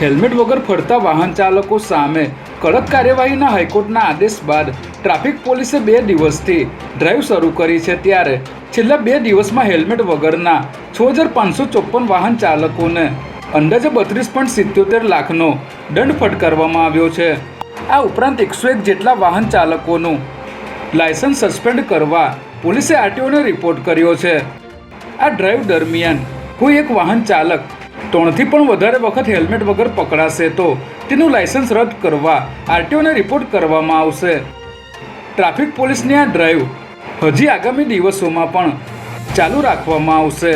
Helmet વગર ફરતા વાહન ચાલકો સામે કડક કાર્યવાહીના હાઈકોર્ટના આદેશ બાદ ટ્રાફિક પોલીસે બે દિવસથી ડ્રાઈવ શરૂ કરી છે ત્યારે છેલ્લા બે દિવસમાં હેલ્મેટ વગરના છ હજાર પાંચસો ચોપન વાહન ચાલકોને અંદાજે બત્રીસ પોઈન્ટ સિત્યોતેર લાખનો દંડ ફટકારવામાં આવ્યો છે. આ ઉપરાંત એકસો એક જેટલા વાહન ચાલકોનું લાયસન્સ સસ્પેન્ડ કરવા પોલીસે આરટીઓને રિપોર્ટ કર્યો છે. આ ડ્રાઈવ દરમિયાન કોઈ એક વાહન ચાલક ત્રણથી પણ વધારે વખત હેલ્મેટ વગર પકડાશે તો તેનું લાયસન્સ રદ કરવા આરટીઓને રિપોર્ટ કરવામાં આવશે. ટ્રાફિક પોલીસની આ ડ્રાઈવ હજી આગામી દિવસોમાં પણ ચાલુ રાખવામાં આવશે.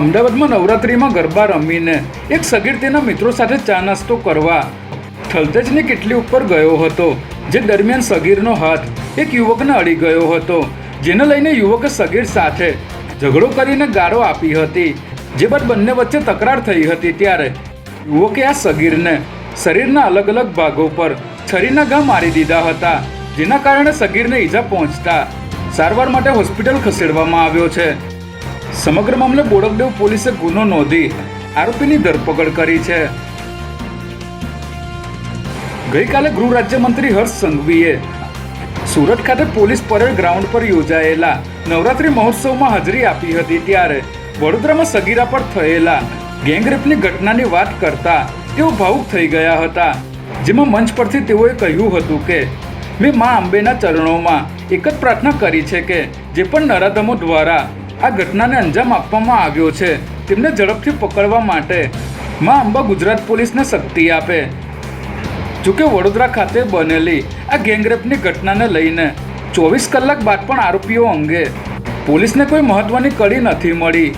અમદાવાદમાં નવરાત્રિમાં ગરબા રમીને એક સગીર તેના મિત્રો સાથે ચા નાસ્તો કરવા થલતેજની કેટલી ઉપર ગયો હતો, જે દરમિયાન સગીરનો હાથ એક યુવકને અડી ગયો હતો, જેને લઈને યુવકે સગીર સાથે ઝઘડો કરીને ગાળો આપી હતી. જે બાદ બંને વચ્ચે તકરાર થઈ હતી ત્યારે યુવકે આ સગીરને શરીરના અલગ અલગ ભાગો પર છરીના ઘા મારી દીધા હતા, જેના કારણે સગીરને ઈજા પહોંચતા સારવાર માટે હોસ્પિટલ ખસેડવામાં આવ્યો છે. સમગ્ર મામલે બોડકદેવ પોલીસે ગુનો નોંધી આરોપીની ધરપકડ કરી છે. ગઈકાલે ગૃહ રાજ્યમંત્રી હર્ષ સંઘવીએ સુરત ખાતે પોલીસ પરેડ ગ્રાઉન્ડ પર યોજાયેલા નવરાત્રિ મહોત્સવમાં હાજરી આપી હતી ત્યારે વડોદરામાં સગીરા પર થયેલા ગેંગરેપની ઘટનાની વાત કરતા તેઓ ભાવુક થઈ ગયા હતા. જેમાં મંચ પરથી તેઓએ કહ્યું હતું કે, મેં મા અંબેના ચરણોમાં એક જ પ્રાર્થના કરી છે કે, જે પણ નરાધમો દ્વારા આ ઘટનાને અંજામ આપવામાં આવ્યો છે, તેમને ઝડપથી પકડવા માટે મા અંબા ગુજરાત પોલીસને શક્તિ આપે. જોકે વડોદરા ખાતે બનેલી આ ગેંગરેપની ઘટનાને લઈને ચોવીસ કલાક બાદ પણ આરોપીઓ અંગે પોલીસને કોઈ મહત્વની કડી નથી મળી.